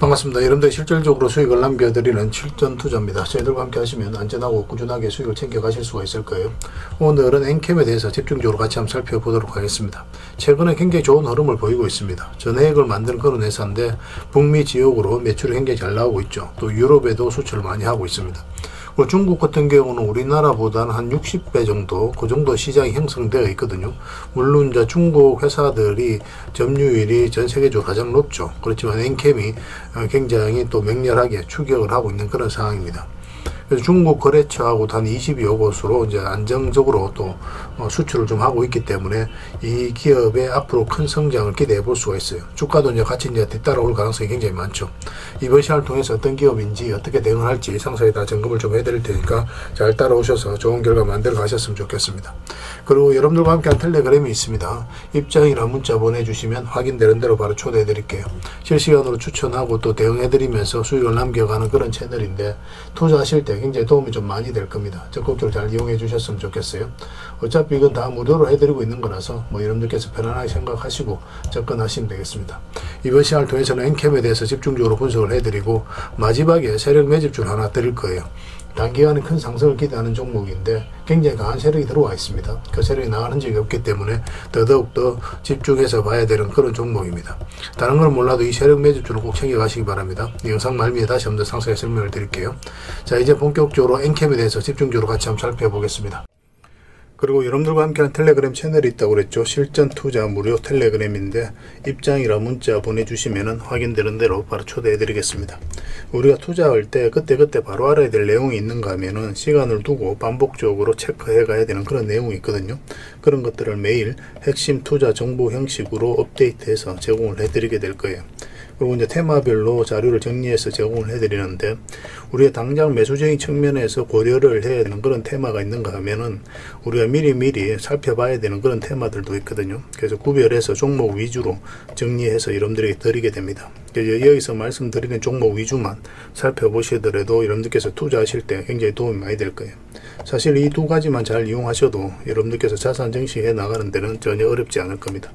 반갑습니다. 여러분들 실질적으로 수익을 남겨드리는 실전 투자입니다. 저희들과 함께 하시면 안전하고 꾸준하게 수익을 챙겨가실 수가 있을 거예요. 오늘은 엔캠에 대해서 집중적으로 같이 한번 살펴보도록 하겠습니다. 최근에 굉장히 좋은 흐름을 보이고 있습니다. 전액을 만드는 그런 회사인데 북미 지역으로 매출이 굉장히 잘 나오고 있죠. 또 유럽에도 수출을 많이 하고 있습니다. 그리고 중국 같은 경우는 우리나라보다는 한 60배 정도 그 정도 시장이 형성되어 있거든요. 물론 이제 중국 회사들이 점유율이 전 세계적으로 가장 높죠. 그렇지만 엔캠이 어, 굉장히 또 맹렬하게 추격을 하고 있는 그런 상황입니다. 중국 거래처하고도 한 20여 곳으로 이제 안정적으로 또 어, 수출을 좀 하고 있기 때문에 이 기업의 앞으로 큰 성장을 기대해 볼 수가 있어요. 주가도 이제 같이 이제 뒤따라 올 가능성이 굉장히 많죠. 이번 시간을 통해서 어떤 기업인지 어떻게 대응을 할지 상세히 다 점검을 좀 해드릴 테니까 잘 따라오셔서 좋은 결과 만들어 가셨으면 좋겠습니다. 그리고 여러분들과 함께한 텔레그램이 있습니다. 입장이나 문자 보내주시면 확인되는 대로 바로 초대해 드릴게요. 실시간으로 추천하고 또 대응해 드리면서 수익을 남겨가는 그런 채널인데 투자하실 때 굉장히 도움이 좀 많이 될 겁니다. 적극적으로 잘 이용해 주셨으면 좋겠어요. 어차피 이건 다 무료로 해드리고 있는 거라서 뭐 여러분들께서 편안하게 생각하시고 접근하시면 되겠습니다. 이번 시간을 통해서는 엔캠에 대해서 집중적으로 분석을 해드리고 마지막에 세력 매집줄 하나 드릴 거예요. 단기간에 큰 상승을 기대하는 종목인데 굉장히 강한 세력이 들어와 있습니다. 그 세력이 나가는 적이 없기 때문에 더더욱 더 집중해서 봐야 되는 그런 종목입니다. 다른 건 몰라도 이 세력 매집줄을 꼭 챙겨가시기 바랍니다. 이 영상 말미에 다시 한번 더 상세히 설명을 드릴게요. 자 이제 본격적으로 엔캠에 대해서 집중적으로 같이 한번 살펴보겠습니다. 그리고 여러분들과 함께하는 텔레그램 채널이 있다고 그랬죠. 실전 투자 무료 텔레그램인데 입장이라 문자 보내주시면 확인되는 대로 바로 초대해드리겠습니다. 우리가 투자할 때 그때그때 바로 알아야 될 내용이 있는가 하면은 시간을 두고 반복적으로 체크해 가야 되는 그런 내용이 있거든요. 그런 것들을 매일 핵심 투자 정보 형식으로 업데이트해서 제공을 해드리게 될 거예요. 그리고 이제 테마별로 자료를 정리해서 제공을 해드리는데 우리가 당장 매수적인 측면에서 고려를 해야 되는 그런 테마가 있는가 하면은 우리가 미리미리 살펴봐야 되는 그런 테마들도 있거든요. 그래서 구별해서 종목 위주로 정리해서 여러분들에게 드리게 됩니다. 여기서 말씀드리는 종목 위주만 살펴보시더라도 여러분들께서 투자하실 때 굉장히 도움이 많이 될 거예요. 사실 이 두 가지만 잘 이용하셔도 여러분들께서 자산 정식해 나가는 데는 전혀 어렵지 않을 겁니다.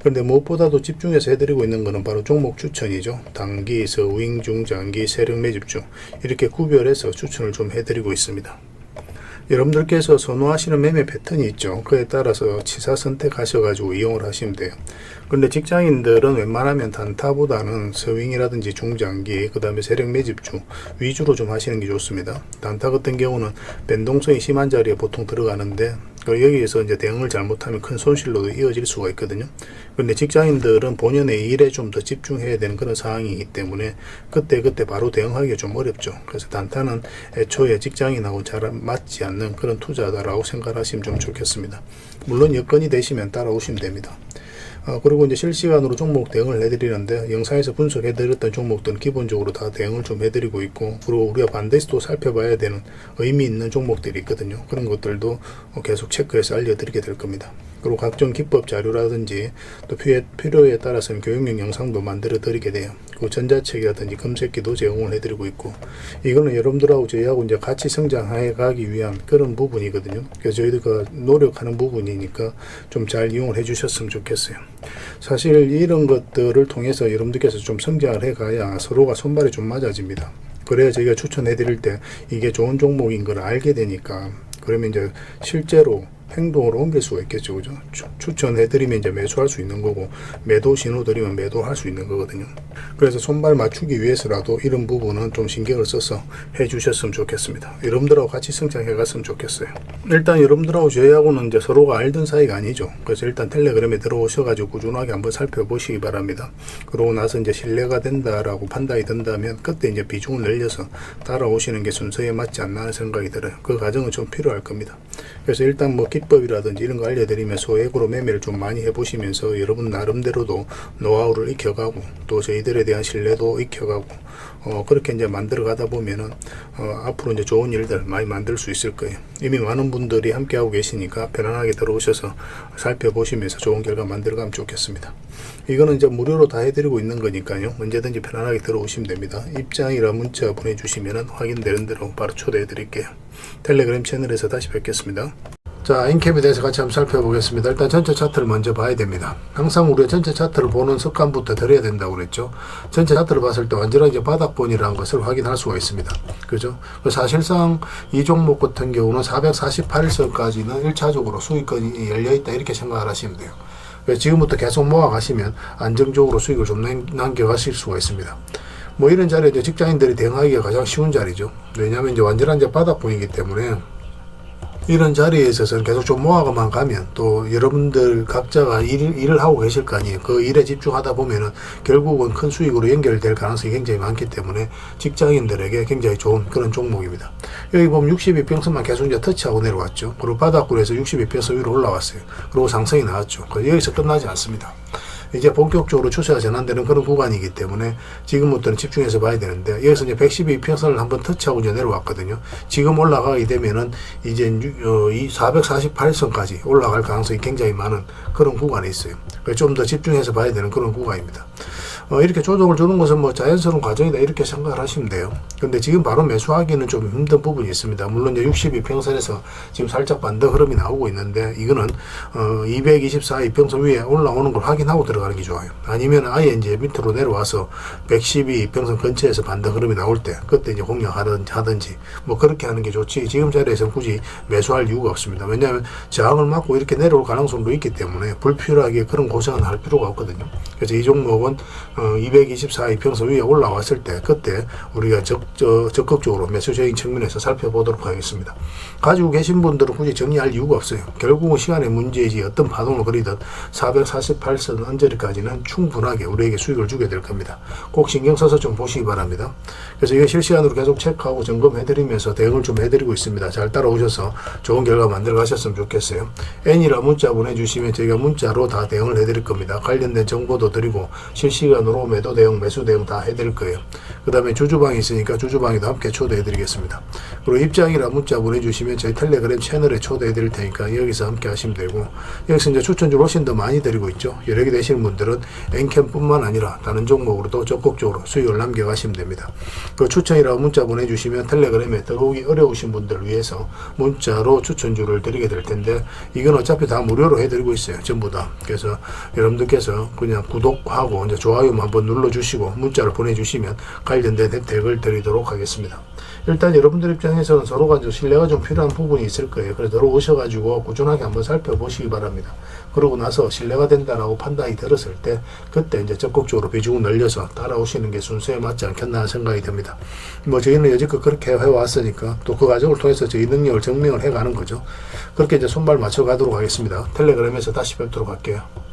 그런데 무엇보다도 집중해서 해드리고 있는 것은 바로 종목 추천이죠. 단기, 서윙, 중, 장기, 세력 매집 중 이렇게 구별해서 추천을 좀 해드리고 있습니다. 여러분들께서 선호하시는 매매 패턴이 있죠. 그에 따라서 치사 선택하셔가지고 이용을 하시면 돼요. 그런데 직장인들은 웬만하면 단타보다는 서윙이라든지 중장기, 그 다음에 세력 매집주 위주로 좀 하시는 게 좋습니다. 단타 같은 경우는 변동성이 심한 자리에 보통 들어가는데 그 여기에서 이제 대응을 잘못하면 큰 손실로도 이어질 수가 있거든요. 그런데 직장인들은 본연의 일에 좀 더 집중해야 되는 그런 상황이기 때문에 그때 그때 바로 대응하기가 좀 어렵죠. 그래서 단타는 애초에 직장인하고 잘 맞지 않는 그런 투자다라고 생각하시면 좀 좋겠습니다. 물론 여건이 되시면 따라오시면 됩니다. 어, 그리고 이제 실시간으로 종목 대응을 해드리는데 영상에서 분석해드렸던 종목들은 기본적으로 다 대응을 좀 해드리고 있고 그리고 우리가 반드시 또 살펴봐야 되는 의미 있는 종목들이 있거든요. 그런 것들도 어, 계속 체크해서 알려드리게 될 겁니다. 그리고 각종 기법 자료라든지 또 필요에, 따라서는 교육용 영상도 만들어 드리게 돼요. 그 전자책이라든지 검색기도 제공을 해드리고 있고 이거는 여러분들하고 저희하고 이제 같이 성장해 가기 위한 그런 부분이거든요. 그래서 저희들가 노력하는 부분이니까 좀 잘 이용을 해주셨으면 좋겠어요. 사실 이런 것들을 통해서 여러분들께서 좀 성장을 해 가야 서로가 손발이 좀 맞아집니다. 그래야 저희가 추천해 드릴 때 이게 좋은 종목인 걸 알게 되니까 그러면 이제 실제로 행동으로 옮길 수가 있겠죠. 그죠? 추- 추천해드리면 이제 매수할 수 있는 거고, 매도 신호 드리면 매도할 수 있는 거거든요. 그래서 손발 맞추기 위해서라도 이런 부분은 좀 신경을 써서 해주셨으면 좋겠습니다. 여러분들하고 같이 성장해 갔으면 좋겠어요. 일단 여러분들하고 저희하고는 이제 서로가 알던 사이가 아니죠. 그래서 일단 텔레그램에 들어오셔가지고 꾸준하게 한번 살펴보시기 바랍니다. 그러고 나서 이제 신뢰가 된다라고 판단이 된다면 그때 이제 비중을 늘려서 따라오시는 게 순서에 맞지 않나 하는 생각이 들어요. 그 과정은 좀 필요할 겁니다. 그래서 일단 뭐 기법이라든지 이런 거 알려드리면 소액으로 매매를 좀 많이 해보시면서 여러분 나름대로도 노하우를 익혀가고 또 저희들에 대한 신뢰도 익혀가고 어, 그렇게 이제 만들어 가다 보면은 어, 앞으로 이제 좋은 일들 많이 만들 수 있을 거예요. 이미 많은 분들이 함께 하고 계시니까 편안하게 들어오셔서 살펴보시면서 좋은 결과 만들어 가면 좋겠습니다. 이거는 이제 무료로 다 해드리고 있는 거니까요. 언제든지 편안하게 들어오시면 됩니다. 입장이라 문자 보내주시면 확인되는 대로 바로 초대해 드릴게요. 텔레그램 채널에서 다시 뵙겠습니다. 자, 자, 인캡에 대해서 같이 한번 살펴보겠습니다. 일단 전체 차트를 먼저 봐야 됩니다. 항상 우리가 전체 차트를 보는 습관부터 들여야 된다고 그랬죠. 전체 차트를 봤을 때 완전하게 바닥본이라는 것을 확인할 수가 있습니다. 그죠? 사실상 이 종목 같은 경우는 448선까지는 1차적으로 수익권이 열려있다 이렇게 생각을 하시면 돼요. 지금부터 계속 모아가시면 안정적으로 수익을 좀 남- 남겨가실 수가 있습니다. 뭐 이런 자리에 이제 직장인들이 대응하기가 가장 쉬운 자리죠. 왜냐하면 이제 완전한 이제 바닥본이기 때문에 이런 자리에 있어서는 계속 좀 모아가만 가면 또 여러분들 각자가 일, 일을 하고 계실 거 아니에요. 그 일에 집중하다 보면은 결국은 큰 수익으로 연결될 가능성이 굉장히 많기 때문에 직장인들에게 굉장히 좋은 그런 종목입니다. 여기 보면 62평선만 계속 이제 터치하고 내려왔죠. 그리고 바닥굴에서 62평선 위로 올라왔어요. 그리고 상승이 나왔죠. 여기서 끝나지 않습니다. 이제 본격적으로 추세가 전환되는 그런 구간이기 때문에 지금부터는 집중해서 봐야 되는데 여기서 이제 112평선을 한번 터치하고 이제 내려왔거든요. 지금 올라가게 되면은 이제 어, 이 448선까지 올라갈 가능성이 굉장히 많은 그런 구간에 있어요. 좀 더 집중해서 봐야 되는 그런 구간입니다. 어, 이렇게 조정을 주는 것은 뭐 자연스러운 과정이다 이렇게 생각을 하시면 돼요. 근데 지금 바로 매수하기는 좀 힘든 부분이 있습니다. 물론 이제 62평선에서 지금 살짝 반등 흐름이 나오고 있는데 이거는 어, 224 이평선 위에 올라오는 걸 확인하고 들어가는 게 좋아요. 아니면 아예 이제 밑으로 내려와서 112 이평선 근처에서 반등 흐름이 나올 때 그때 이제 공략하든지 하든지 뭐 그렇게 하는 게 좋지 지금 자리에서는 굳이 매수할 이유가 없습니다. 왜냐하면 저항을 맞고 이렇게 내려올 가능성도 있기 때문에 불필요하게 그런 고생은 할 필요가 없거든요. 그래서 이 종목은 어, 224 이평선 위에 올라왔을 때 그때 우리가 적, 저, 적극적으로 매수적인 측면에서 살펴보도록 하겠습니다. 가지고 계신 분들은 굳이 정리할 이유가 없어요. 결국은 시간의 문제이지 어떤 파동을 그리든 448선 언저리까지는 충분하게 우리에게 수익을 주게 될 겁니다. 꼭 신경 써서 좀 보시기 바랍니다. 그래서 이거 실시간으로 계속 체크하고 점검해드리면서 대응을 좀 해드리고 있습니다. 잘 따라오셔서 좋은 결과 만들어 가셨으면 좋겠어요. N이라 문자 보내주시면 저희가 문자로 다 대응을 해드릴 겁니다. 관련된 정보도 드리고 실시간으로 매도 대응, 매수 대응 다 해드릴 거예요. 그 다음에 주주방이 있으니까 주주방에도 함께 초대해드리겠습니다. 그리고 입장이라 문자 보내주시면 저희 텔레그램 채널에 초대해드릴 테니까 여기서 함께 하시면 되고 여기서 이제 추천주를 훨씬 더 많이 드리고 있죠. 여러 개 되시는 분들은 엔캠뿐만 아니라 다른 종목으로도 적극적으로 수익을 남겨가시면 됩니다. 그 추천이라고 문자 보내주시면 텔레그램에 들어오기 어려우신 분들을 위해서 문자로 추천주를 드리게 될 텐데 이건 어차피 다 무료로 해드리고 있어요. 전부 다. 그래서 여러분들께서 그냥 구독하고 이제 좋아요 만 한번 눌러주시고 문자를 보내주시면 관련된 혜택을 드리도록 하겠습니다. 일단 여러분들 입장에서는 서로가 이제 신뢰가 좀 필요한 부분이 있을 거예요. 그래서 들어오셔가지고 꾸준하게 한번 살펴보시기 바랍니다. 그러고 나서 신뢰가 된다라고 판단이 들었을 때 그때 이제 적극적으로 비중을 늘려서 따라오시는 게 순서에 맞지 않겠나 생각이 듭니다. 뭐 저희는 여지껏 그렇게 해왔으니까 또 그 과정을 통해서 저희 능력을 증명을 해가는 거죠. 그렇게 이제 손발 맞춰가도록 하겠습니다. 텔레그램에서 다시 뵙도록 할게요.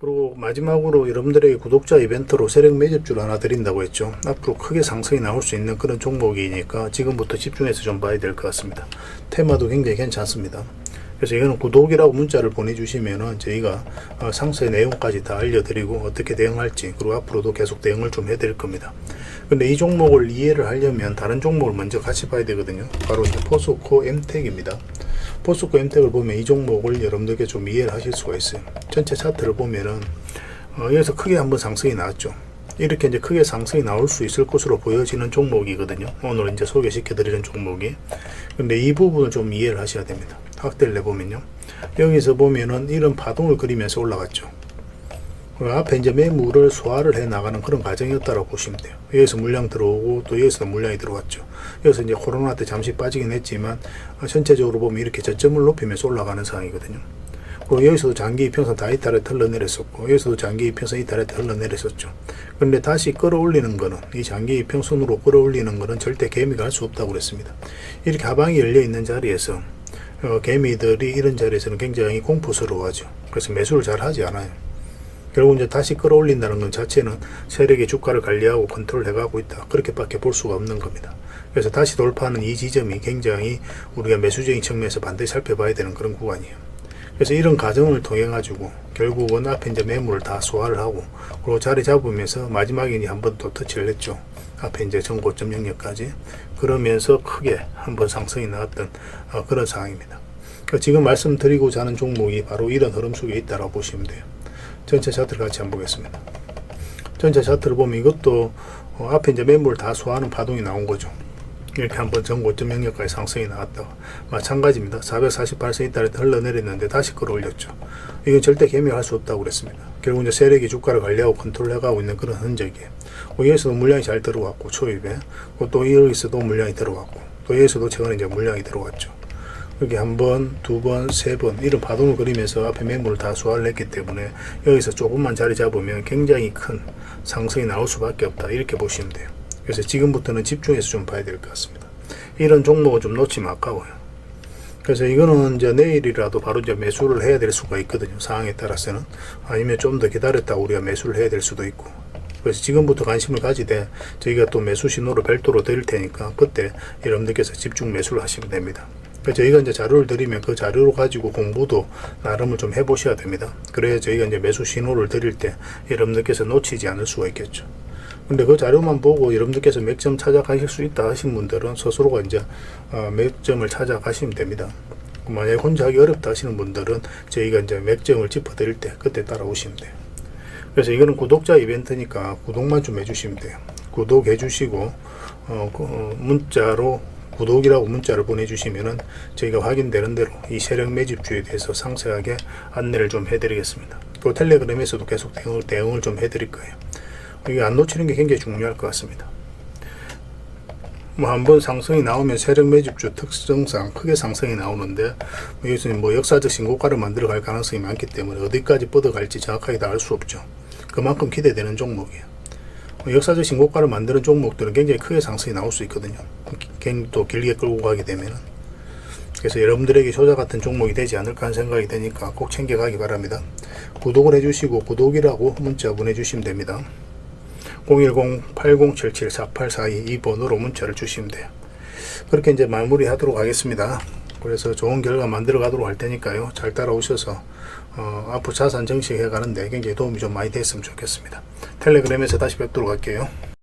그리고 마지막으로 여러분들에게 구독자 이벤트로 세력 매집주를 하나 드린다고 했죠. 앞으로 크게 상승이 나올 수 있는 그런 종목이니까 지금부터 집중해서 좀 봐야 될 것 같습니다. 테마도 굉장히 괜찮습니다. 그래서 이거는 구독이라고 문자를 보내주시면은 저희가 어, 상세 내용까지 다 알려드리고 어떻게 대응할지 그리고 앞으로도 계속 대응을 좀 해드릴 겁니다. 근데 이 종목을 이해를 하려면 다른 종목을 먼저 같이 봐야 되거든요. 바로 포스코 엠텍입니다. 포스코 엠텍을 보면 이 종목을 여러분들께 좀 이해를 하실 수가 있어요. 전체 차트를 보면은 어, 여기서 크게 한번 상승이 나왔죠. 이렇게 이제 크게 상승이 나올 수 있을 것으로 보여지는 종목이거든요. 오늘 이제 소개시켜 드리는 종목이. 근데 이 부분을 좀 이해를 하셔야 됩니다. 확대를 내보면요. 여기서 보면은 이런 파동을 그리면서 올라갔죠. 그 앞에 이제 매물을 소화를 해 나가는 그런 과정이었다고 보시면 돼요. 여기서 물량 들어오고 또 여기서 물량이 들어왔죠. 여기서 이제 코로나 때 잠시 빠지긴 했지만 어, 전체적으로 보면 이렇게 저점을 높이면서 올라가는 상황이거든요. 그리고 여기서도 장기 이평선 다 이탈에 흘러내렸었고 여기서도 장기 이평선 이탈에 흘러내렸었죠. 그런데 다시 끌어올리는 거는 이 장기 이평선으로 끌어올리는 거는 절대 개미가 할 수 없다고 그랬습니다. 이렇게 하방이 열려 있는 자리에서 어, 개미들이 이런 자리에서는 굉장히 공포스러워하죠. 그래서 매수를 잘 하지 않아요. 결국 이제 다시 끌어올린다는 것 자체는 세력의 주가를 관리하고 컨트롤 해 가고 있다. 그렇게밖에 볼 수가 없는 겁니다. 그래서 다시 돌파하는 이 지점이 굉장히 우리가 매수적인 측면에서 반드시 살펴봐야 되는 그런 구간이에요. 그래서 이런 과정을 통해 가지고 결국은 앞에 이제 매물을 다 소화를 하고 그리고 자리 잡으면서 마지막에 이제 한번 또 터치를 했죠. 앞에 이제 전고점 영역까지 그러면서 크게 한번 상승이 나왔던 어, 그런 상황입니다. 그러니까 지금 말씀드리고자 하는 종목이 바로 이런 흐름 속에 있다고 보시면 돼요. 전체 차트를 같이 한번 보겠습니다. 전체 차트를 보면 이것도 어, 앞에 이제 매물 다 소화하는 파동이 나온 거죠. 이렇게 한번 전 고점 영역까지 상승이 나왔다가 마찬가지입니다. 448선 이달에 흘러내렸는데 다시 끌어올렸죠. 이건 절대 개미할 수 없다고 그랬습니다. 결국 이제 세력이 주가를 관리하고 컨트롤해가고 있는 그런 흔적이에요. 뭐 여기서도 물량이 잘 들어갔고 초입에 뭐또 여기서도 물량이 들어갔고 또 여기서도 최근에 이제 물량이 들어갔죠. 여기 한 번, 두 번, 세 번 이런 파동을 그리면서 앞에 매물을 다 소화를 했기 때문에 여기서 조금만 자리 잡으면 굉장히 큰 상승이 나올 수밖에 없다 이렇게 보시면 돼요. 그래서 지금부터는 집중해서 좀 봐야 될 것 같습니다. 이런 종목은 좀 놓치면 아까워요. 그래서 이거는 이제 내일이라도 바로 이제 매수를 해야 될 수가 있거든요. 상황에 따라서는 아니면 좀 더 기다렸다 우리가 매수를 해야 될 수도 있고. 그래서 지금부터 관심을 가지되 저희가 또 매수 신호를 별도로 드릴 테니까 그때 여러분들께서 집중 매수를 하시면 됩니다. 저희가 이제 자료를 드리면 그 자료로 가지고 공부도 나름을 좀 해보셔야 됩니다. 그래야 저희가 이제 매수 신호를 드릴 때 여러분들께서 놓치지 않을 수가 있겠죠. 근데 그 자료만 보고 여러분들께서 몇점 찾아가실 수 있다 하신 분들은 스스로가 이제 어, 몇 점을 찾아가시면 됩니다. 만약에 혼자 하기 어렵다 하시는 분들은 저희가 이제 몇 점을 짚어드릴 때 그때 따라오시면 돼요. 그래서 이거는 구독자 이벤트니까 구독만 좀 해주시면 돼요. 구독해 주시고 어, 그, 어, 문자로 구독이라고 문자를 보내주시면은 저희가 확인되는 대로 이 세력 매집주에 대해서 상세하게 안내를 좀 해드리겠습니다. 그 텔레그램에서도 계속 대응을, 대응을 좀 해드릴 거예요. 이게 안 놓치는 게 굉장히 중요할 것 같습니다. 뭐 한번 상승이 나오면 세력 매집주 특성상 크게 상승이 나오는데 뭐 여기서는 뭐 역사적 신고가를 만들어 갈 가능성이 많기 때문에 어디까지 뻗어갈지 정확하게 다 알 수 없죠. 그만큼 기대되는 종목이에요. 뭐 역사적 신고가를 만드는 종목들은 굉장히 크게 상승이 나올 수 있거든요. 굉장히 또 길게 끌고 가게 되면은. 그래서 여러분들에게 효자 같은 종목이 되지 않을까 하는 생각이 되니까 꼭 챙겨가기 바랍니다. 구독을 해주시고 구독이라고 문자 보내주시면 됩니다. 010-8077-4842이 번호로 문자를 주시면 돼요. 그렇게 이제 마무리 하도록 하겠습니다. 그래서 좋은 결과 만들어 가도록 할 테니까요. 잘 따라오셔서 어, 앞으로 자산 정식해 가는데 굉장히 도움이 좀 많이 됐으면 좋겠습니다. 텔레그램에서 다시 뵙도록 할게요.